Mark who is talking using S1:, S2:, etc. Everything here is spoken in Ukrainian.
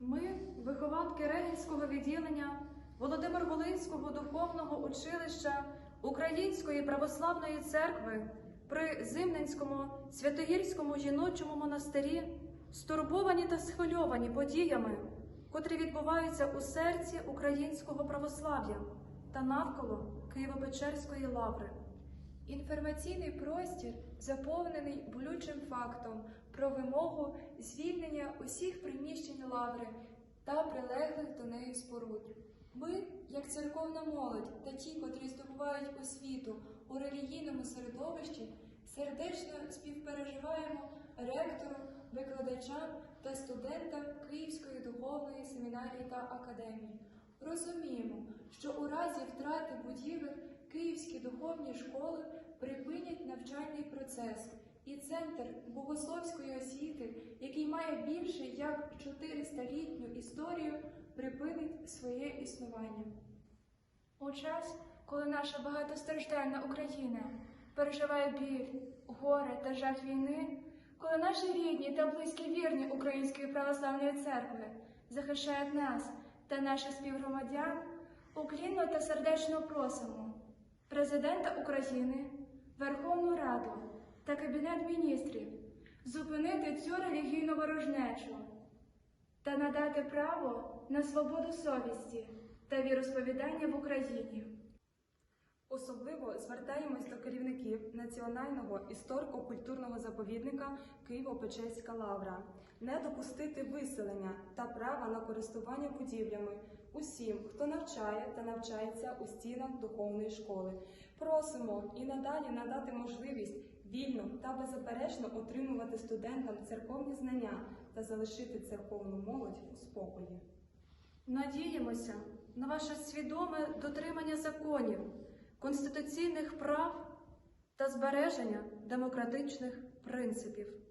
S1: Ми, вихованки Регінського відділення Володимир Волинського духовного училища Української православної церкви при Зимненському Святогірському жіночому монастирі, стурбовані та схвильовані подіями, котрі відбуваються у серці українського православ'я та навколо Києво-Печерської лаври.
S2: Інформаційний простір заповнений болючим фактом про вимогу звільнення усіх приміщень лаври та прилеглих до неї споруд. Ми, як церковна молодь та ті, котрі здобувають освіту у релігійному середовищі, сердечно співпереживаємо ректору, викладачам та студентам Київської духовної семінарії та академії. Розуміємо, що у разі втрати будівель Київські духовні школи припинять навчальний процес, і центр богословської освіти, який має більше як 400-літню історію, припинить своє існування.
S3: У час, коли наша багатостраждальна Україна переживає біль, горе та жах війни, коли наші рідні та близькі вірні Української православної церкви захищають нас та наших співгромадян, уклінно та сердечно просимо Президента України, Верховну Раду та Кабінет міністрів зупинити цю релігійну ворожнечу та надати право на свободу совісті та віросповідання в Україні.
S4: Особливо звертаємось до керівників Національного історико-культурного заповідника Києво-Печерська лавра не допустити виселення та права на користування будівлями усім, хто навчає та навчається у стінах духовної школи. Просимо і надалі надати можливість вільно та беззаперечно отримувати студентам церковні знання та залишити церковну молодь у спокої.
S1: Надіємося на ваше свідоме дотримання законів, конституційних прав та збереження демократичних принципів.